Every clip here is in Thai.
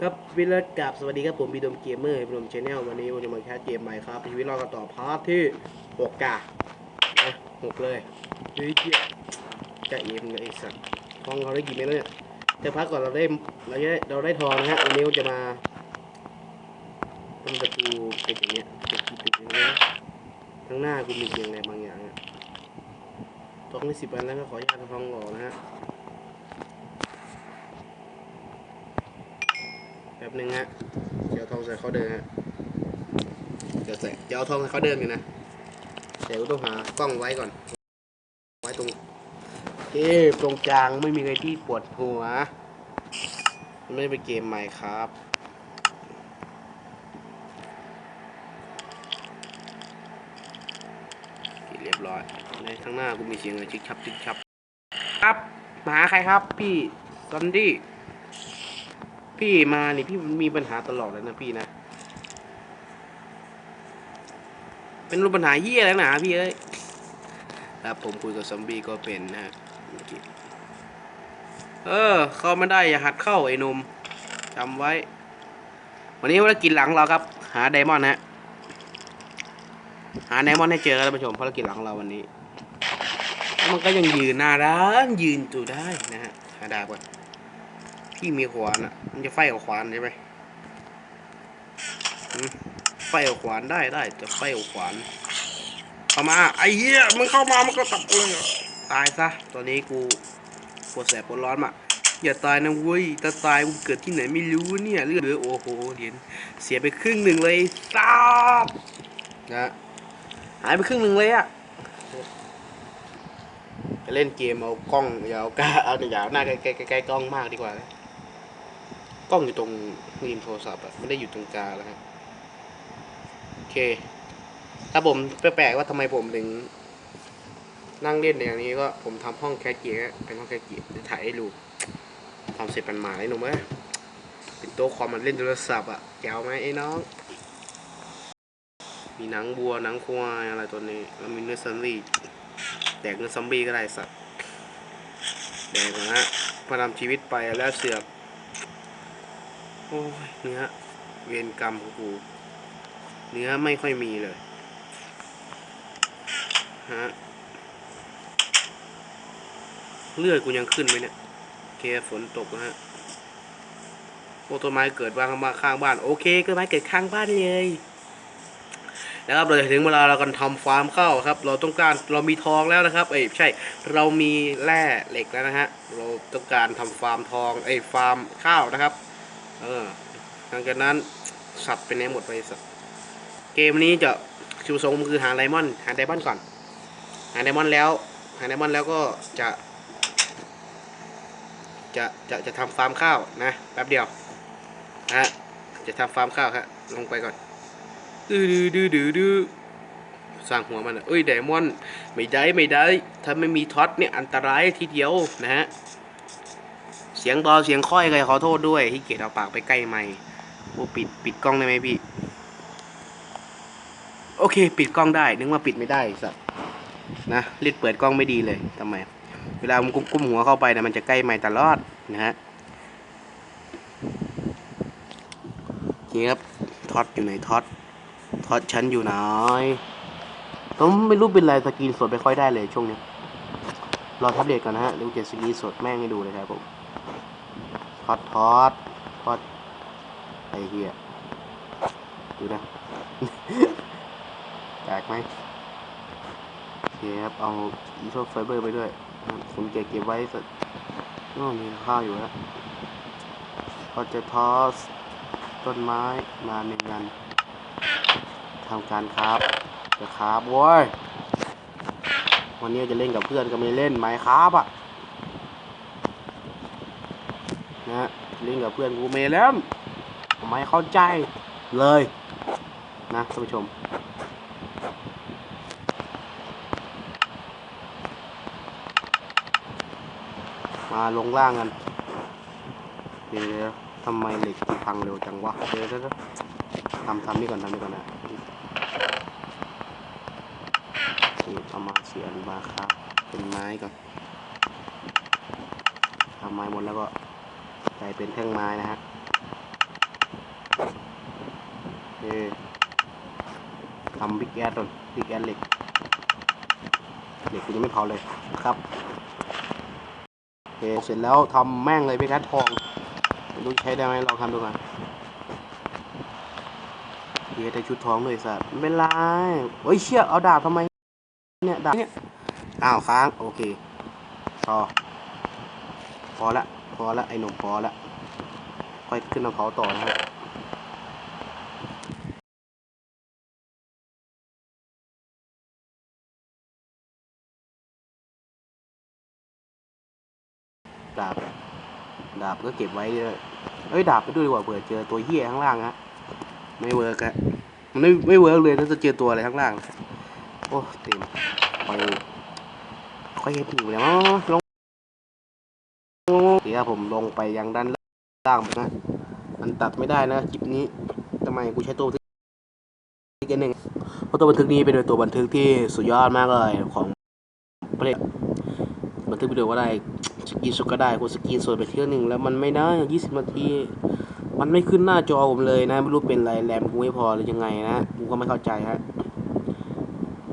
ครับวิลเลกับสวัสดีครับผมบีดมเกมเมอร์บีดมชาแนลวันนี้ผมจะมาแคสเกมใหม่ครับชีวิตเรากันต่อพาร์ทที่หกกะนะหกเลยเฮ้ยเจี๊ยจะเอ็มกับไอ้สัตว์ทองเราได้กี่เม็ดแล้วเนี่ยแต่พักก่อนเราได้เราได้เราได้ทองนะฮะวันนี้เราจะมาทำประตูเป็นอย่างเงี้ยเป็นปิดอย่างเงี้ยข้งหน้ากูมีเพียงอะไรบางอย่างอะทองได้สิบวันแล้วก็ขออนุญาตเอาทองออกนะฮะ ป๊บนึงฮะเดี๋ยวทองใส่เขาเดินฮะเดี๋ยวใส่เดี๋ยวเอาทองใส่เขาเดินกันนะเดี๋ยวต้องหากล้องไว้ก่อน ไว้ตรงเอ๊ตรงกลางไม่มีอะไรที่ปวดหัว ไม่ไปเกมใหม่ครับเรียบร้อยในข้างหน้ากูมีเสียงอะไรชิกชับชิกชับ ครับ มาหาใครครับ พี่ซันดี้ พี่มานี่พี่มีปัญหาตลอดเลยนะพี่นะ เป็นรูปปัญหาเยี่ยแล้วนะพี่เอ้ยครับผมคุยกับซอมบี้ก็เป็นนะเออ เข้าไมาได้อย่าหัดเข้าไอ้นุ่มจำไว้ วันนี้ภารกิจหลังเราครับ หาไดมอนด์ฮะหาไดมอนด์ให้เจอครับท่านผู้ชมภารกิจหลังเราวันนี้ มันก็ยังยืนหน้าร้านยืนอยู่ได้นะฮะหาดาบก่อน พี่มีขวานอะ มันจะไฟกับขวานใช่ไหมไฟกับขวานได้ได้จะไฟกับขวานเข้ามาไอ้เหี้ยมึงเข้ามามันก็ตับเลยตายซะตอนนี้กูปวดแสบปวดร้อนมาอย่าตายนะเว้ยถ้าตายกูเกิดที่ไหนไม่รู้เนี่ยเลือดเหลือโอ้โหเหรียญเสียไปครึ่งหนึ่งเลยซาบนะหายไปครึ่งหนึ่งเลยอะจะเล่นเกมเอากล้องอย่าเอากล้าเอาอย่าเอาหน้าใกล้ใกล้กล้กล้องมากดีกว่านะ กล้องอยู่ตรงริมโทรศัพท์อะไม่ได้อยู่ตรงกลางแล้วครับโอเคถ้าผมแปลกๆว่าทำไมผมถึงนั่งเล่นอย่างนี้ก็ผมทำห้องแคสเกมอะเป็นห้องแคสเกมจะถ่ายให้ดูทำเสร็จปันหมาเลยหนุ่มเอ้ยเป็นโต๊ะคอมมันเล่นโทรศัพท์อะแกวไหมไอ้น้อง มีหนังบัวหนังควายอะไรตัวนี้แล้วมีเนื้อซัมบี้แดกเนื้อซัมบี้ก็ได้สัตว์แดกนะฮะประนำชีวิตไปแล้วเสือก อ้ยเนื้อ เวรกรรมของกู เนื้อไม่ค่อยมีเลย ฮะ เลือดกูยังขึ้นไหมเนี่ยเคฝนตกนะฮะโอ้ต้นไม้เกิดวางมาข้างบ้าน โอเคต้นไม้เกิดข้างบ้านเลยแล้วครับเราจะถึงเวลาเรากันทำฟาร์มข้าวครับ เราต้องการเรามีทองแล้วนะครับเอ้ยใช่ เรามีแร่เหล็กแล้วนะฮะ เราต้องการทำฟาร์มทองเอ้ฟาร์มข้าวนะครับ เออหลังจากนั้นสับไปไหนหมดไปสับเกมนี้จะจุดประสงค์คือหาไดมอนด์หาไดมอนด์ก่อน หาไดมอนด์แล้วหาไดมอนด์แล้วก็จะ จะจะจะทำฟาร์มข้าวนะแป๊บเดียวนะฮะจะทำฟาร์มข้าวครับลงไปก่อนดื้อดื้อดื้อดื้อดื้อสร้างหัวมันเอ้ยไดมอนด์ไม่ได้ไม่ได้ ถ้าไม่มีท็อตเนี่ยอันตรายทีเดียวนะฮะ สียงเบาเสียงค่อยเลยขอโทษด้วยที่เกียรเอาปากไปใกล้ไมค์โอ้ปิดปิดกล้องได้ไหมพี่ โอเค ปิดกล้องได้ นึกว่าปิดไม่ได้สัตว์นะรีดเปิดกล้องไม่ดีเลยทำไม เวลามันกุ้มหัวเข้าไปนะมันจะใกล้ไมค์ตลอดนะฮะนี่ครับท็อตอยู่ไหนท็อตท็อตฉันอยู่ไหนผมไม่รู้เป็นไรสกรีนสดไม่ค่อยได้เลยช่วงนี้รอทับเดตก่อนนะฮะเดี๋ยวเจ็ดสกรีนสดแม่งให้ดูเลยครับผม ทอดทอดทอดไอ้เหี้ยดูนะแตกไหมโอเคครับ เอาอีโซไฟเบอร์ไปด้วยผมเก็บเก็บไว้สักโน่นมีข้าวอยู่แล้วก็จะทอสต้นไม้มาหนึ่งกันทำการครับจะครับโว้ยวันนี้จะเล่นกับเพื่อนก็ไม่เล่นไหมครับอะ นะฮะเล่นกับเพื่อนกูเมแล้วไม่เข้าใจเลยนะท่านผู้ชมมาลงล่างกันเดี๋ยวทำไมเหล็กมันพังเร็วจังวะเดี๋ยวทำทำนี่ก่อนทำนี่ก่อนนะนี่เอามาเสียนมาครับเป็นไม้ก่อนทำไม้หมดแล้วก็ ส่เป็นแท่งไม้นะฮะโอเคทำบิ๊กแอดก่อนบิ๊กแอดเหล็กเหล็กกูยังไม่เผาเลยครับโอเคเสร็จแล้วทำแม่งเลยบิ๊กแอดทองไม่รู้ใช้ได้ไหมลองทำดูก่อนเดี๋ยวได้ชุดทองด้วยสัตว์ไม่เป็นไรเฮ้ยเชี่ยเอาดาบทำไมเนี่ยดาบเนี่ยอ้าวค้างโอเคพอพอละ พอละไอ้หนุ่มพอละค่อยขึ้นมาเผาต่อนะฮะดาบดาบก็เก็บไว้เลยเอ้ยดาบไปด้วยดีกว่าเผื่อเจอตัวเหี้ยข้างล่างฮะไม่เวิร์กอะมันไม่ไม่เวิร์กเลยถ้าจะเจอตัวอะไรข้างล่าง โอ้เต็มคอยคอยเห็นผิวแล้วลง เดี๋ยวผมลงไปยังด้านล่างนะมันตัดไม่ได้นะคลิปนี้ทำไมกูใช้ตัวบันทึกอีกอันหนึ่งเพราะตัวบันทึกนี้เป็นตัวบันทึกที่สุดยอดมากเลยของประเทศบันทึกวิดีโอก็ได้สกีนสดก็ได้กูสกีนสดไปเที่ยวหนึ่งแล้วมันไม่ได้ยี่สิบนาทีมันไม่ขึ้นหน้าจอผมเลยนะไม่รู้เป็นไรแรมกูไม่พอหรือยังไงนะกูก็ไม่เข้าใจฮะ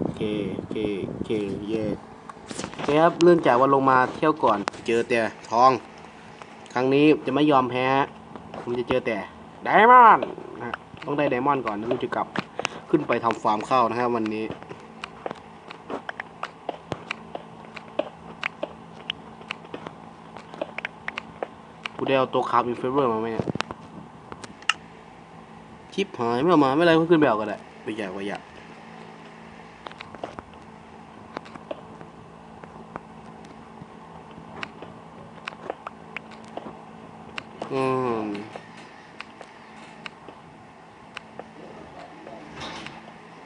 โอเคโอเคโอเคเย่โอเคครับเรื่องจากว่าลงมาเที่ยวก่อน เจอแต่ทอง ครั้งนี้จะไม่ยอมแพ้ผมจะเจอแต่ไดมอนด์นะต้องได้ไดมอนด์ก่อนแล้วกูจะกลับขึ้นไปทำฟาร์มข้าวนะครับวันนี้กูได้เอาตัวคาร์บอินเฟเวอร์มาไหมเนี่ยชิปหายไม่เอามาไม่ไรก็ขึ้นไปเอาก็ได้ไปอยากไปอยากอืม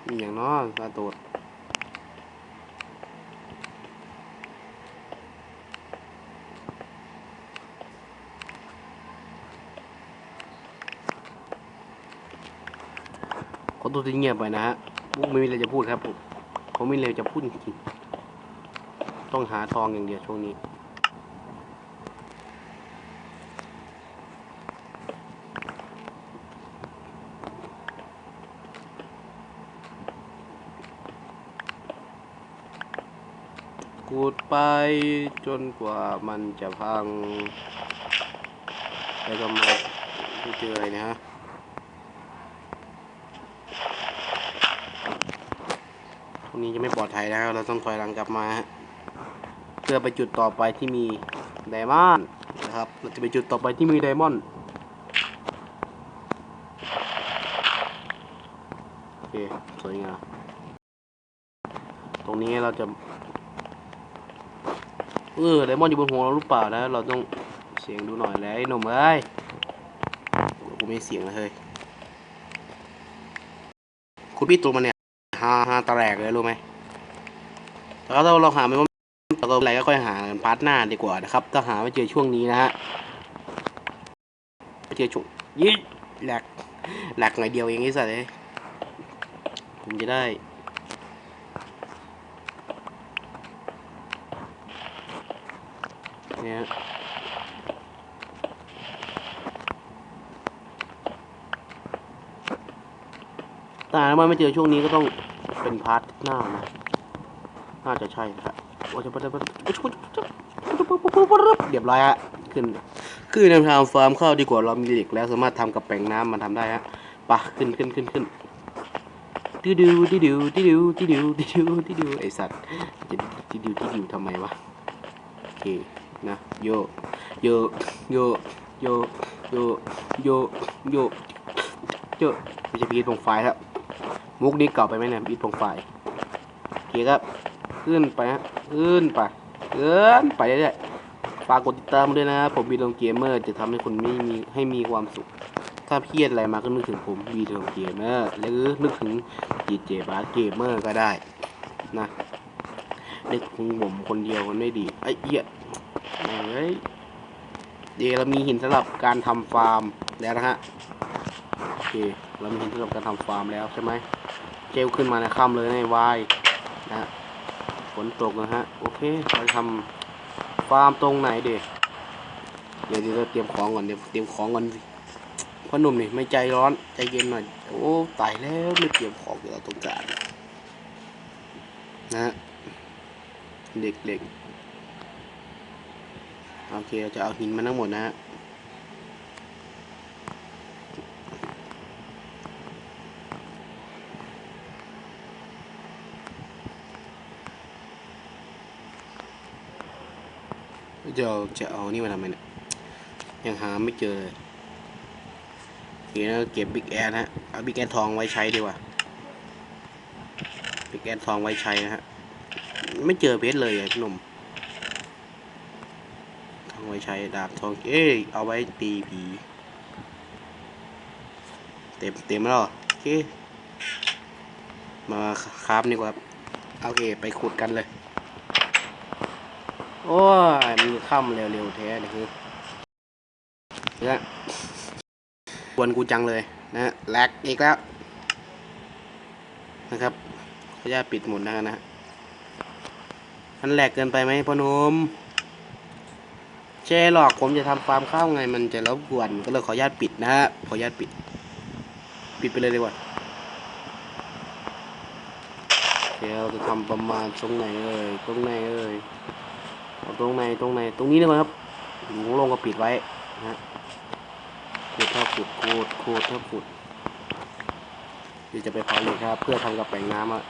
มีอย่างน้อยตาโตด ขอตัวที่เงียบไปนะฮะพวกไม่มีอะไรจะพูดครับผมผมไม่มีอะไรจะพูดจริงๆต้องหาทองอย่างเดียวช่วงนี้กูดไปจนกว่ามันจะพังแล้วก็มาไม่เจออะไรนะฮะ รงนี้จะไม่ปลอดภัยแล้ว เราต้องถอยหลังกลับมา เพื่อไปจุดต่อไปที่มีไดมอนด์นะครับเราจะไปจุดต่อไปที่มีไดมอนด์โอเคสวยงามตรงนี้เราจะเออไดมอนด์อยู่บนหัวเราหรือเปล่านะเราต้องเสียงดูหน่อยแล้วไอ้หนุ่มเอ้ยกูไม่เสียงเลยคุณพี่ตัวมันเนี่ยาฮาตะแหลกเลยรู้ไหมแล้วเราลองหาไม่ว่าเราอะไรก็ค่อยหาพาร์ทหน้าดีกว่านะครับ ถ้าหาไม่เจอช่วงนี้นะฮะไม่เจอช่วงยี่แหลกแหลกหน่อยเดียวเองไอ้สัสเลยผมจะได้เนี่ยแต่ถ้ามันไม่เจอช่วงนี้ก็ต้อง เป็นพาร์ทหน้านะ น่าจะใช่ครับโอ้จะเรียบร้อยฮะขึ้น ขึ้นในทางฟาร์มเข้าดีกว่าเรามีเหล็กแล้วสามารถทำกับแปลงน้ำมันทำได้ฮะปะขึ้นขึ้นขึ้นขึ้นดิวดิวดิวดิวดิวดิวดิวดิวดิวไอสัตว์จะดิวดิดิวทำไมวะโอเคนะโยโยโยโยโยโยโยโยไม่ใช่พีทพงไฟครับ มุกนี้เก่าไปไหมเนี่ยพีทพงไฟโอเคครับ ขึ้นไปฮะขึ้นไปขึ้นไปเรื่อยๆฝากกดติดตามด้วยนะผมบีลงเกมเมอร์จะทำให้คุณไม่มีให้มีความสุข ถ้าเครียดอะไรมาก็นึกถึงผมบีลงเกมเมอร์หรือนึกถึงจีเจบาร์เกมเมอร์ก็ได้นะนึกถึงผมคนเดียวมันไม่ดีไอ้เหี้ยเฮ้ยเดี๋ยวเรามีหินสำหรับการทำฟาร์มแล้วนะฮะโอเคเรามีหินสำหรับการทำฟาร์มแล้วใช่ไหม เจลขึ้นมาในค่ำเลยในวายนะฮะฝนตกนะฮะ โอเคเราทำฟาร์มตรงไหนเด็กเดี๋ยวทีเราเตรียมของก่อนเดี๋ยวเตรียมของก่อนสิพ่อหนุ่มนี่ไม่ใจร้อนใจเย็นหน่อย โอ้ตายแล้วไม่เตรียมของเราต้องการนะ เด็กเด็กโอเคเราจะเอาหินมาทั้งหมดนะฮะ เดี๋ยวจะเอานี่มาทำไมเนี่ยยังหาไม่เจอเลยโอเคนะเก็บบิ๊กแอนฮะเอาบิ๊กแอนทองไว้ใช้ดีกว่าบิ๊กแอนทองไว้ใช้นะฮะไม่เจอเพชรเลยอะพี่หนุ่มทองไว้ใช้ดาบทองเอ้ยเอาไว้ตีผีเต็มเต็มแล้วโอเคมาคราฟดีกว่าครับโอเคไปขุดกันเลย โอ้ยมันค่ำเร็วๆแท้เลยคือเนี่ยกวนกูจังเลยนะแลกอีกแล้ว นะครับขออนุญาตปิดหมดนะนะฮะมันแหลกเกินไปไหมพ่อหนุ่มเชหรอกผมจะทำฟาร์มข้าวไงมันจะรบกวนก็เลยขออนุญาตปิดนะฮะขออนุญาตปิด ปิดไปเลยดีกว่าเดี๋ยวจะทำประมาณตรงไหนเอ่ยตรงไหนเอ่ย ตรงไหนตรงไหนตรงนี้เลยครับหนูลงก็ปิดไว้นะฮะขุดถ้าขุดขุดขุดถ้าขุดเดี๋ยวจะไปเผาเล็กครับ เพื่อทำกับแปลงน้ำอะ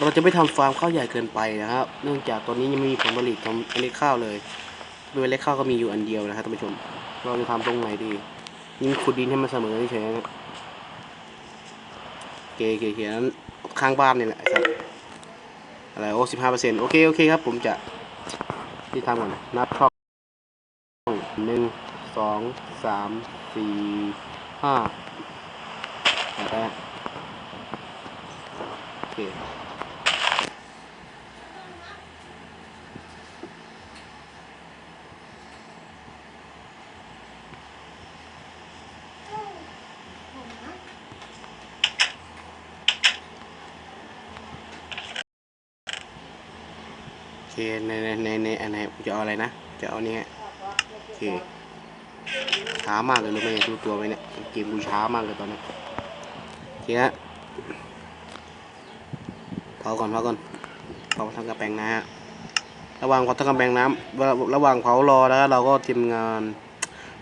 เราจะไม่ทำฟาร์มข้าวใหญ่เกินไปนะครับ เนื่องจากตอนนี้ยังไม่มีผลผลิตทำเมล็ดข้าวเลยเมล็ดข้าวก็มีอยู่อันเดียวนะครับท่านผู้ชม เราจะทำตรงไหนดียิ่งขุดดินให้มันเสมอเฉยๆนะ เกเกเกนั้นข้างบ้านนี่แหละครับอะไรโอ้สิบห้าเปอร์เซ็นต์โอเค โอเคครับ ผมจะที่ทำก่อนนับช่องหนึ่งสองสามสี่ห้าแปดโอเค ในในในในอันไหนจะเอาอะไรนะ จะเอานี่ฮะโอเคช้ามากเลยรู้ไหมดูตัวไวเนี่ยเกมกูช้ามากเลยตอนนี้โอเคฮะเผาก่อนเผาก่อนเผาทำกระแปงนะฮะระหว่างเผาทำกระแปงน้ำระระหว่างเผารอแล้วเราก็เตรียมงาน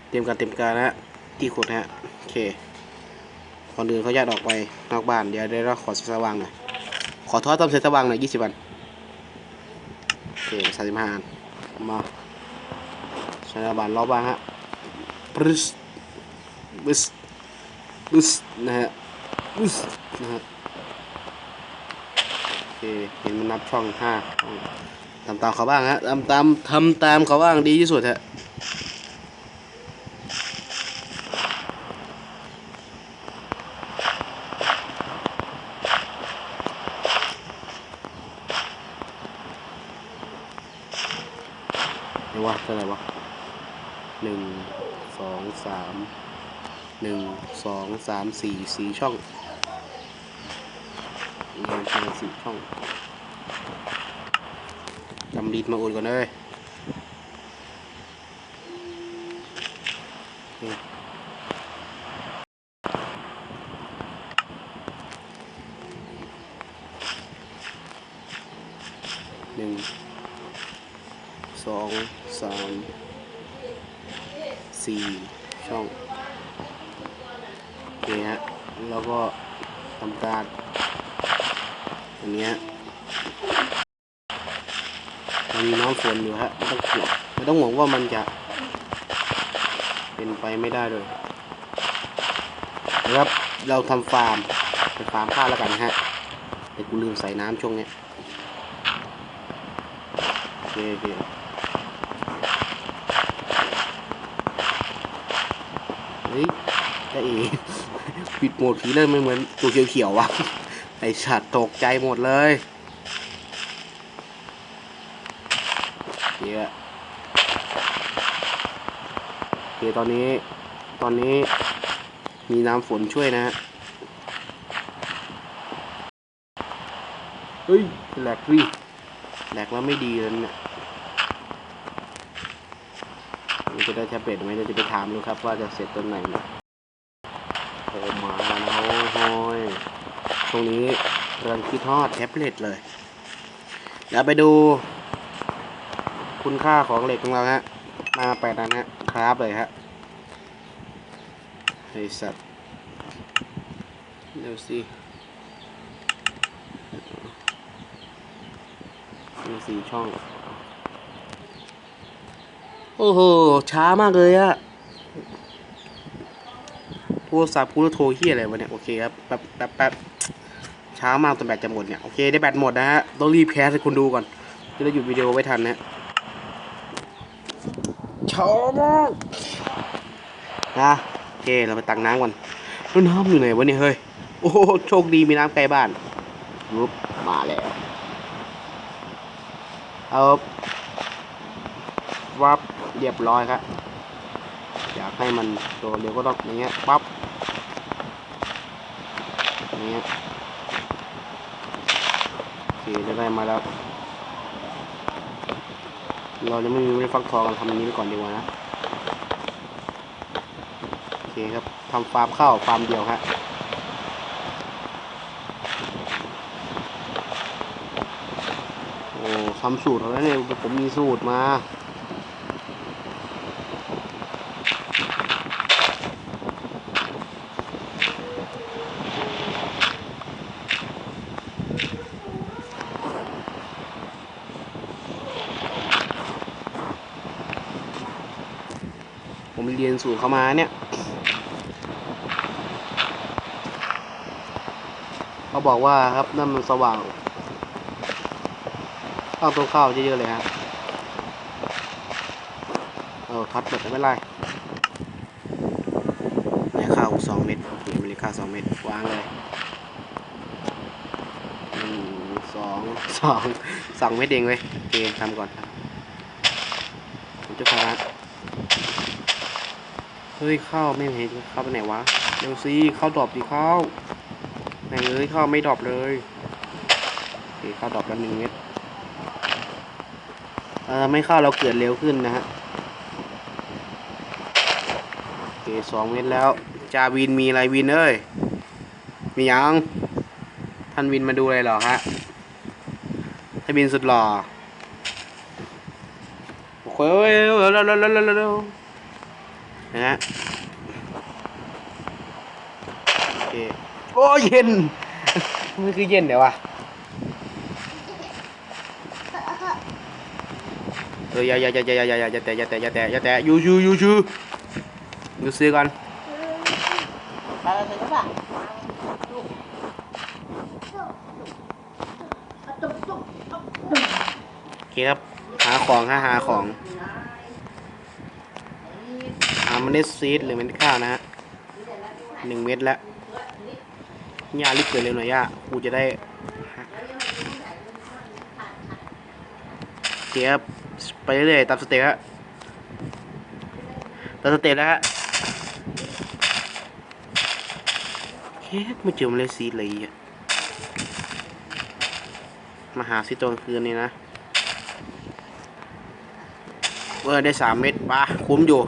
เตรียมการเตรียมการนะฮะที่ขุดนะฮะโอเคก่อนอื่นเขาแยกออกไปนอกบ้านเดี๋ยวเดี๋ยวเราขอสว่างหน่อยขอทอดต้มเสร็จสว่างหน่อยยี่สิบวัน เคสามสิบห้านมาชนะบานรอบบ้างฮะปรึสบึสบึสนะฮะบึสนะฮะโอเคเห็นมันนับช่องห้าตามตามเขาบ้างฮะตามตามทำตามเขาบ้างดีที่สุดฮะ ว่าเท่าไหร่วะหนึ่งสองสามหนึ่งสองสามสี่สี่ช่องงานงานสี่ช่องจำดีดมาอุ่นก่อนเลยนี่หนึ่งสอง สามสี่ช่องโอเคฮะแล้วก็ทำการอันเนี้ยมันมีน้ำฝนอยู่ฮะไม่ต้องกลัวไม่ต้องห่วงว่ามันจะ เป็นไปไม่ได้เลยนะครับเราทำฟาร์มเป็นฟาร์มข้าวแล้วกันฮะแต่กูลืมใส่น้ำช่วงเนี้ยโอเคโอเค ฮ้ยได้ปิดโหมดผีเลยไม่เหมือนตัวเขียวๆวะไอสัตว์ตกใจหมดเลยเดี๋ยวโอเคตอนนี้ตอนนี้มีน้ำฝนช่วยนะฮะเฮ้ยแหลกวิแหลกแล้วไม่ดีเลยเนี่ย จะได้แท็บเล็ตไหมเดี๋ยวจะไปถามดูครับ ว่าจะเสร็จตอนไหนนะโอ้มาแล้วนะโอ้ยตรงนี้กำลังคิดทอดแท็บเล็ตเลยเดี๋ยวไปดู คุณค่าของเหล็กของเราฮะมาแปดอันฮะคราฟเลยฮะไอสัตว์เดี๋ยวสิมีสี่ช่อง โอ้โห ช้ามากเลยอะโทรศัพท์กูโทรเฮียอะไรวะเนี่ย โอเคครับ แป๊บแป๊บแป๊บช้ามากจนแบตจะหมดเนี่ย โอเค ได้แบตหมดนะฮะ ต้องรีบแคสให้คุณดูก่อนจะได้หยุดวิดีโอไว้ทันนะช้ามากนะโอเค เราไปตักน้ำก่อนแล้วน้ำอยู่ไหนวะเนี่ย เฮ้ย โอ้โห โชคดีมีน้ำใกล้บ้านรุบมาแล้ว เอาวับ เรียบร้อยครับ อยากให้มันโตเร็วก็ต้องอย่างเงี้ยปั๊บอย่างเงี้ยโอเคจะได้มาแล้ว เราจะไม่มีไม่ฟักทองเราทำอันนี้ไปก่อนดีกว่านะโอเคครับทำฟาร์มข้าวฟาร์มเดียวครับโอ้ทำสูตรแล้วเนี่ยผมมีสูตรมา ผม เขามาเนี่ยเขาบอกว่าครับนั่นมันสว่างข้าวตัวข้าวเยอะๆเลยฮะเออทัดหมดไม่เป็นไรในข้าวสองเม็ดโอเม่ได้ข้าวสองเม็ดวางเลยหนึ่งสองสองสองเม็ดเองเว้ยโอเคทำก่อนครับผมจะพา เฮ้ยข้าวไม่เห็นเข้าไปไหนวะเร็วสิเข้าดรอปดิข้าวแม่งเอ้ยข้าวไม่ดรอปเลยโอเคข้าวดรอปแล้วหนึ่งเม็ดเออไม่เข้าเราเกิดเร็วขึ้นนะฮะโอเคสองเม็ดแล้วจาวินมีอะไรวินเอ้ยมียังท่านวินมาดูอะไรหรอฮะท่านวินสุดหล่อโอ้โหเร็วเร็วเร็วเร็วเร็วเร็ว นะฮะโอเคโอ้เย็น มันคือเย็นเดี๋ยววะเอออย่าอย่าอย่าอย่าอย่าอย่าอย่าแต่อย่าแต่อย่าแต่อย่าแต่ยูชูยูชูยูซื้อก่อน Para sa baba. โอเคครับหาของฮะหาของ เมล็ดซีดหรือเมล็ดข้าวนะฮะหนึ่งเม็ดแล้วย่ารีบเกิดเร็วหน่อยย่ากูจะได้เคครับไปเรื่อยๆตามสเต็ปฮะตามสเต็ปแล้วฮะเฮ้ยไม่เจอเมล็ดซีดเลยอะมาหาซีดตอนกลางคืนนี่นะเออได้สามเม็ดปะคุ้มอยู่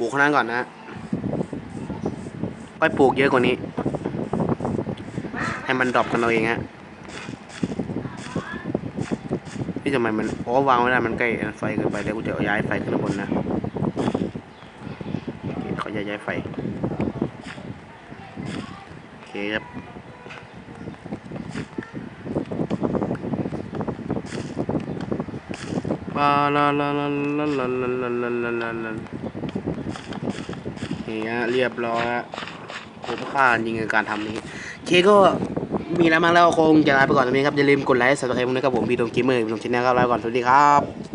ปลูกข้างนั้นก่อนนะไปปลูกเยอะกว่านี้ ให้มันดรอปกันเอาเองฮะนี่ทำไมมันอ๋อวางไม่ได้มันใกล้ไฟเกินไปเดี๋ยวกูจะย้ายไฟขึ้นข้าบนนะเขอย้ายย้ายไฟโอเคครับลาลาลาลาลาลาลาลาลา นี่ฮะเรียบร้อยผมค่าจริงในการทำนี้ เคก็มีแล้วมั้งแล้วคงจะลาไปก่อนตรงนี้ครับอย่าลืมกดไลค์สับสไครต์นะครับผมพี่ดมกิมเมอร์พี่ดมชินแนลครับลาไปก่อนสวัสดีครับ